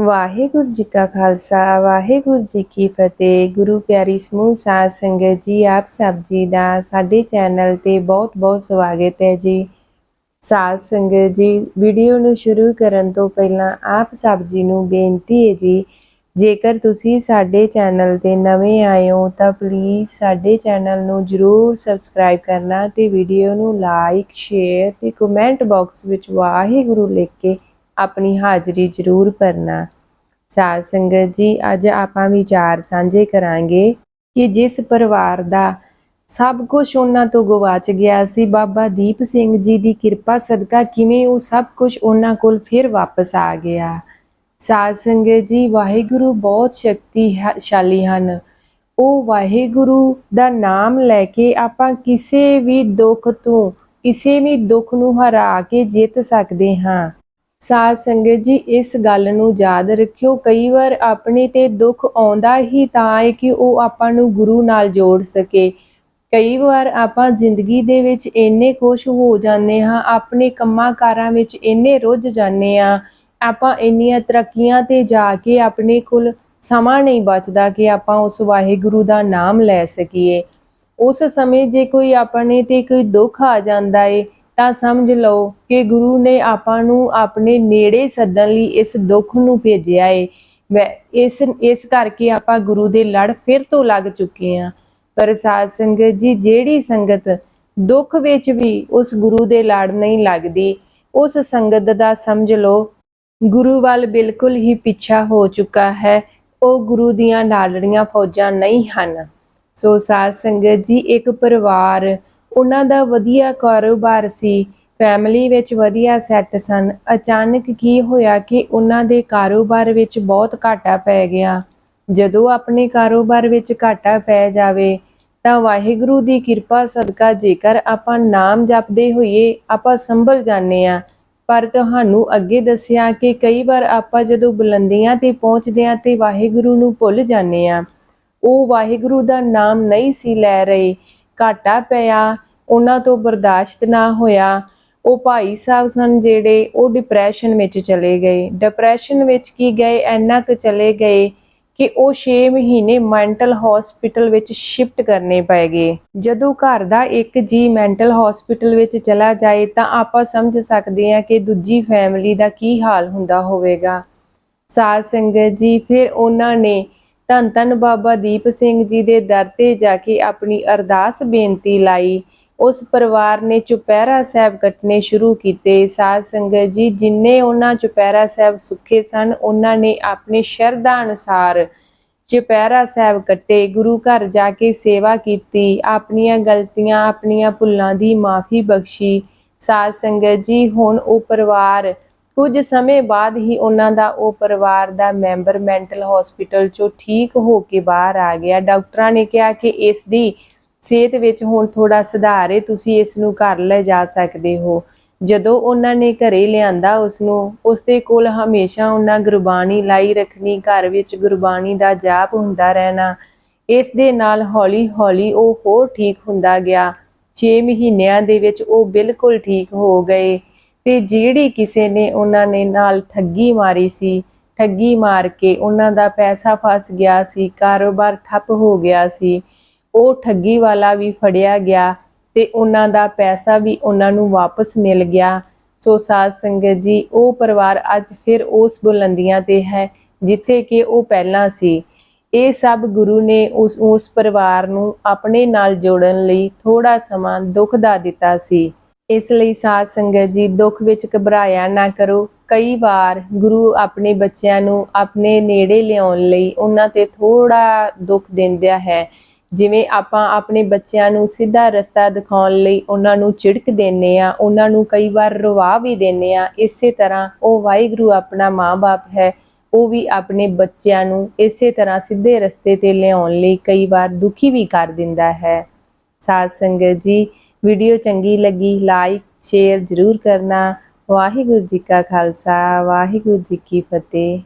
ਵਾਹਿਗੁਰੂ ਜੀ ਕਾ ਖਾਲਸਾ, ਵਾਹਿਗੁਰੂ ਜੀ ਕੀ ਫਤਿਹ। ਗੁਰੂ ਪਿਆਰੀ ਸਮੂਹ ਸਾਧ ਸੰਗਤ ਜੀ, ਆਪ ਸਭ ਜੀ ਦਾ ਸਾਡੇ ਚੈਨਲ ਤੇ ਬਹੁਤ ਬਹੁਤ ਸਵਾਗਤ ਹੈ ਜੀ। ਸਾਧ ਸੰਗਤ ਜੀ, ਵੀਡੀਓ ਨੂੰ ਸ਼ੁਰੂ ਕਰਨ ਤੋਂ ਪਹਿਲਾਂ ਆਪ ਸਭ ਜੀ ਨੂੰ ਬੇਨਤੀ ਹੈ ਜੀ, ਜੇਕਰ ਤੁਸੀਂ ਸਾਡੇ ਚੈਨਲ ਤੇ ਨਵੇਂ ਆਏ ਹੋ, ਤਾਂ ਪਲੀਜ਼ ਸਾਡੇ ਚੈਨਲ ਨੂੰ ਜਰੂਰ ਸਬਸਕ੍ਰਾਈਬ ਕਰਨਾ ਤੇ ਵੀਡੀਓ ਨੂੰ ਲਾਈਕ ਸ਼ੇਅਰ ਤੇ ਕਮੈਂਟ ਬਾਕਸ ਵਿੱਚ ਵਾਹਿਗੁਰੂ ਲਿਖ ਕੇ ਆਪਣੀ ਹਾਜ਼ਰੀ ਜਰੂਰ ਭਰਨਾ। ਸਾਧ ਸੰਗਤ ਜੀ, ਅੱਜ ਆਪਾਂ ਵਿਚਾਰ ਸਾਂਝੇ ਕਰਾਂਗੇ ਕਿ ਜਿਸ ਪਰਿਵਾਰ ਦਾ ਸਭ ਕੁਝ ਉਹਨਾਂ ਤੋਂ ਗਵਾਚ ਗਿਆ ਸੀ, ਬਾਬਾ ਦੀਪ ਸਿੰਘ ਜੀ ਦੀ ਕਿਰਪਾ ਸਦਕਾ ਕਿਵੇਂ ਉਹ ਸਭ ਕੁਝ ਉਹਨਾਂ ਕੋਲ ਫਿਰ ਵਾਪਸ ਆ ਗਿਆ। ਸਾਧ ਸੰਗਤ ਜੀ, ਵਾਹਿਗੁਰੂ ਬਹੁਤ ਸ਼ਕਤੀਸ਼ਾਲੀ ਹਨ। ਉਹ ਵਾਹਿਗੁਰੂ ਦਾ ਨਾਮ ਲੈ ਕੇ ਆਪਾਂ ਕਿਸੇ ਵੀ ਦੁੱਖ ਤੋਂ, ਕਿਸੇ ਵੀ ਦੁੱਖ ਨੂੰ ਹਰਾ ਕੇ ਜਿੱਤ ਸਕਦੇ ਹਾਂ। ਸਾਧ ਸੰਗਤ ਜੀ, ਇਸ ਗੱਲ ਨੂੰ ਯਾਦ ਰੱਖਿਓ। ਕਈ ਵਾਰ ਆਪਣੇ ਤੇ ਦੁੱਖ ਆਉਂਦਾ ਹੀ ਤਾਂ ਹੈ ਕਿ ਉਹ ਆਪਾਂ ਨੂੰ ਗੁਰੂ ਨਾਲ ਜੋੜ ਸਕੇ। ਕਈ ਵਾਰ ਆਪਾਂ ਜ਼ਿੰਦਗੀ ਦੇ ਵਿੱਚ ਇੰਨੇ ਖੁਸ਼ ਹੋ ਜਾਂਦੇ ਹਾਂ, ਆਪਣੇ ਕੰਮਾਂ ਕਾਰਾਂ ਵਿੱਚ ਇੰਨੇ ਰੁੱਝ ਜਾਂਦੇ ਆ ਆਪਾਂ ਇੰਨੀਆਂ ਤਰੱਕੀਆਂ ਤੇ ਜਾ ਕੇ ਆਪਣੇ ਕੋਲ ਸਮਾਂ ਨਹੀਂ ਬਚਦਾ ਕਿ ਆਪਾਂ ਉਸ ਵਾਹਿਗੁਰੂ ਦਾ ਨਾਮ ਲੈ ਸਕੀਏ। ਉਸ ਸਮੇਂ ਜੇ ਕੋਈ ਆਪਣੇ ਤੇ ਕੋਈ ਦੁੱਖ ਆ ਜਾਂਦਾ ਏ ਤਾਂ ਸਮਝ ਲਓ ਕਿ ਗੁਰੂ ਨੇ ਆਪਾਂ ਨੂੰ ਆਪਣੇ ਨੇੜੇ ਸੱਦਣ ਲਈ ਇਸ ਦੁੱਖ ਨੂੰ ਭੇਜਿਆ ਏ। ਇਸ ਇਸ ਕਰਕੇ ਆਪਾਂ ਗੁਰੂ ਦੇ ਲੜ ਫਿਰ ਤੋਂ ਲੱਗ ਚੁੱਕੇ ਆ। ਪਰ ਸਾਧ ਸੰਗਤ ਜੀ, ਜਿਹੜੀ ਸੰਗਤ ਦੁੱਖ ਵਿੱਚ ਵੀ ਉਸ ਗੁਰੂ ਦੇ ਲੜ ਨਹੀਂ ਲੱਗਦੀ, ਉਸ ਸੰਗਤ ਦਾ ਸਮਝ ਲਓ, ਗੁਰੂ ਵੱਲ ਬਿਲਕੁਲ ਹੀ ਪਿੱਛਾ ਹੋ ਚੁੱਕਾ ਹੈ। ਉਹ ਗੁਰੂ ਦੀਆਂ ਲਾਲੜੀਆਂ ਫੌਜਾਂ ਨਹੀਂ ਹਨ। ਸੋ ਸਾਧ ਸੰਗਤ ਜੀ, ਇੱਕ ਪਰਿਵਾਰ ਉਹਨਾਂ ਦਾ ਵਧੀਆ ਕਾਰੋਬਾਰ ਸੀ। ਫੈਮਿਲੀ ਵਿੱਚ ਵਧੀਆ ਸੈੱਟ ਸਨ। ਅਚਾਨਕ ਕੀ ਹੋਇਆ ਕਿ ਉਹਨਾਂ ਦੇ ਕਾਰੋਬਾਰ ਵਿੱਚ ਬਹੁਤ ਘਾਟਾ ਪੈ ਗਿਆ। ਜਦੋਂ ਆਪਣੇ ਕਾਰੋਬਾਰ ਵਿੱਚ ਘਾਟਾ ਪੈ ਜਾਵੇ, ਤਾਂ ਵਾਹਿਗੁਰੂ ਦੀ ਕਿਰਪਾ ਸਦਕਾ ਜੇਕਰ ਆਪਾਂ ਨਾਮ ਜਪਦੇ ਹੋਈਏ, ਆਪਾਂ ਸੰਭਲ ਜਾਂਦੇ ਆ ਪਰ ਤੁਹਾਨੂੰ ਅੱਗੇ ਦੱਸਿਆ ਕਿ ਕਈ ਵਾਰ ਆਪਾਂ ਜਦੋਂ ਬੁਲੰਦੀਆਂ ਤੇ ਪਹੁੰਚਦੇ ਆ ਤੇ ਵਾਹਿਗੁਰੂ ਨੂੰ ਭੁੱਲ ਜਾਂਦੇ ਆ ਉਹ ਵਾਹਿਗੁਰੂ ਦਾ ਨਾਮ ਨਹੀਂ ਸੀ ਲੈ ਰਹੇ। ਘਾਟਾ ਪਿਆ। ਉਹਨਾਂ ਤੋਂ ਬਰਦਾਸ਼ਤ ਨਾ ਹੋਇਆ। ਉਹ ਭਾਈ ਸਾਹਿਬ ਸਨ ਜਿਹੜੇ ਉਹ ਡਿਪਰੈਸ਼ਨ ਵਿੱਚ ਚਲੇ ਗਏ। ਡਿਪਰੈਸ਼ਨ ਵਿੱਚ ਕੀ ਗਏ? ਇੰਨਾ ਕੁ ਚਲੇ ਗਏ ਕਿ ਉਹ 6 ਮਹੀਨੇ ਮੈਂਟਲ ਹਸਪੀਟਲ ਵਿੱਚ ਸ਼ਿਫਟ ਕਰਨੇ ਪੈ ਗਏ। ਜਦੋਂ ਘਰ ਦਾ ਇੱਕ ਜੀ ਮੈਂਟਲ ਹਸਪੀਟਲ ਵਿੱਚ ਚਲਾ ਜਾਏ ਤਾਂ ਆਪਾਂ ਸਮਝ ਸਕਦੇ ਹਾਂ ਕਿ ਦੂਜੀ ਫੈਮਿਲੀ ਦਾ ਕੀ ਹਾਲ ਹੁੰਦਾ ਹੋਵੇਗਾ। ਸਾਧ ਸੰਗਤ ਜੀ, ਫਿਰ ਉਹਨਾਂ ਨੇ ਧੰਨ ਧੰਨ ਬਾਬਾ ਦੀਪ ਸਿੰਘ ਜੀ ਦੇ ਦਰ ਤੇ ਜਾ ਕੇ ਆਪਣੀ ਅਰਦਾਸ ਬੇਨਤੀ ਲਾਈ। ਉਸ ਪਰਿਵਾਰ ਨੇ ਚੁਪਹਿਰਾ ਸਾਹਿਬ ਕੱਟਨੇ ਸ਼ੁਰੂ ਕੀਤੇ। ਸਾਧ ਸੰਗਤ ਜੀ ਜਿਨਨੇ ਉਹਨਾਂ ਚੁਪਹਿਰਾ ਸਾਹਿਬ ਸੁੱਖੇ ਸਨ, ਉਹਨਾਂ ਨੇ ਆਪਣੀ ਸ਼ਰਧਾ ਅਨੁਸਾਰ ਚੁਪਹਿਰਾ ਸਾਹਿਬ ਕੱਟੇ। ਗੁਰੂ ਘਰ ਜਾ ਕੇ ਸੇਵਾ ਕੀਤੀ। ਆਪਣੀਆਂ ਗਲਤੀਆਂ, ਆਪਣੀਆਂ ਭੁੱਲਾਂ ਦੀ ਮਾਫੀ ਬਖਸ਼ੀ। ਸਾਧ ਸੰਗਤ ਜੀ, ਹੁਣ ਉਹ ਪਰਿਵਾਰ, ਕੁਝ ਸਮੇਂ ਬਾਅਦ ਹੀ ਉਹਨਾਂ ਦਾ, ਉਹ ਪਰਿਵਾਰ ਦਾ ਮੈਂਬਰ ਮੈਂਟਲ ਹਸਪੀਟਲ ਚੋਂ ਠੀਕ ਹੋ ਕੇ ਬਾਹਰ ਆ ਗਿਆ। ਡਾਕਟਰਾਂ ਨੇ ਕਿਹਾ ਕਿ ਇਸ ਦੀ ਸਿਹਤ ਵਿੱਚ ਹੁਣ ਥੋੜਾ ਸੁਧਾਰ ਹੈ, ਤੁਸੀਂ ਇਸ ਨੂੰ ਘਰ ਲੈ ਜਾ ਸਕਦੇ ਹੋ। ਜਦੋਂ ਉਹਨਾਂ ਨੇ ਘਰੇ ਲਿਆਂਦਾ ਉਸ ਨੂੰ ਉਸ ਦੇ ਕੋਲ ਹਮੇਸ਼ਾ ਉਹਨਾਂ ਗੁਰਬਾਣੀ ਲਾਈ ਰੱਖਣੀ, ਘਰ ਵਿੱਚ ਗੁਰਬਾਣੀ ਦਾ ਜਾਪ ਹੁੰਦਾ ਰਹਿਣਾ, ਇਸ ਦੇ ਨਾਲ ਹੌਲੀ-ਹੌਲੀ ਉਹ ਹੋਰ ਠੀਕ ਹੁੰਦਾ ਗਿਆ। 6 ਮਹੀਨਿਆਂ ਦੇ ਵਿੱਚ ਉਹ ਬਿਲਕੁਲ ਠੀਕ ਹੋ ਗਏ ਤੇ ਜਿਹੜੀ ਕਿਸੇ ਨੇ ਉਹਨਾਂ ਨੇ ਨਾਲ ਠੱਗੀ ਮਾਰੀ ਸੀ, ਠੱਗੀ ਮਾਰ ਕੇ ਉਹਨਾਂ ਦਾ ਪੈਸਾ ਫਸ ਗਿਆ ਸੀ, ਕਾਰੋਬਾਰ ਠੱਪ ਹੋ ਗਿਆ ਸੀ। ਉਹ ਠੱਗੀ ਵਾਲਾ ਵੀ ਫੜਿਆ ਗਿਆ ਤੇ ਉਹਨਾਂ ਦਾ ਪੈਸਾ ਵੀ ਉਹਨਾਂ ਨੂੰ ਵਾਪਸ ਮਿਲ ਗਿਆ। ਸੋ ਸਾਧ ਸੰਗਤ ਜੀ, ਉਹ ਪਰਿਵਾਰ ਅੱਜ ਫਿਰ ਉਸ ਬੁਲੰਦੀਆਂ ਤੇ ਹੈ ਜਿੱਥੇ ਕਿ ਉਹ ਪਹਿਲਾਂ ਸੀ। ਇਹ ਸਭ ਗੁਰੂ ਨੇ ਉਸ ਉਸ ਪਰਿਵਾਰ ਨੂੰ ਆਪਣੇ ਨਾਲ ਜੋੜਨ ਲਈ ਥੋੜਾ ਸਮਾਂ ਦੁੱਖ ਦਾ ਦਿੱਤਾ ਸੀ। ਇਸ ਲਈ ਸਾਧ ਸੰਗਤ ਜੀ, ਦੁੱਖ ਵਿੱਚ ਘਬਰਾਇਆ ਨਾ ਕਰੋ। ਕਈ ਵਾਰ ਗੁਰੂ ਆਪਣੇ ਬੱਚਿਆਂ ਨੂੰ ਆਪਣੇ ਨੇੜੇ ਲਿਆਉਣ ਲਈ ਉਹਨਾਂ ਤੇ ਥੋੜਾ ਦੁੱਖ ਦਿੰਦਾ ਹੈ। ਜਿਵੇਂ ਆਪਾਂ ਆਪਣੇ ਬੱਚਿਆਂ ਨੂੰ ਸਿੱਧਾ ਰਸਤਾ ਦਿਖਾਉਣ ਲਈ ਉਹਨਾਂ ਨੂੰ ਝਿੜਕ ਦਿੰਨੇ ਆ ਉਹਨਾਂ ਨੂੰ ਕਈ ਵਾਰ ਰਵਾ ਵੀ ਦਿੰਨੇ ਆ ਇਸੇ ਤਰ੍ਹਾਂ ਉਹ ਵਾਹਿਗੁਰੂ ਆਪਣਾ ਮਾਂ-ਬਾਪ ਹੈ, ਉਹ ਵੀ ਆਪਣੇ ਬੱਚਿਆਂ ਨੂੰ ਇਸੇ ਤਰ੍ਹਾਂ ਸਿੱਧੇ ਰਸਤੇ ਤੇ ਲਿਆਉਣ ਲਈ ਕਈ ਵਾਰ ਦੁਖੀ ਵੀ ਕਰ ਦਿੰਦਾ ਹੈ। ਸਾਧ ਸੰਗਤ ਜੀ, ਵੀਡੀਓ ਚੰਗੀ ਲੱਗੀ ਲਾਈਕ ਸ਼ੇਅਰ ਜ਼ਰੂਰ ਕਰਨਾ। ਵਾਹਿਗੁਰੂ ਜੀ ਕਾ ਖਾਲਸਾ, ਵਾਹਿਗੁਰੂ ਜੀ ਕੀ ਫਤਿਹ।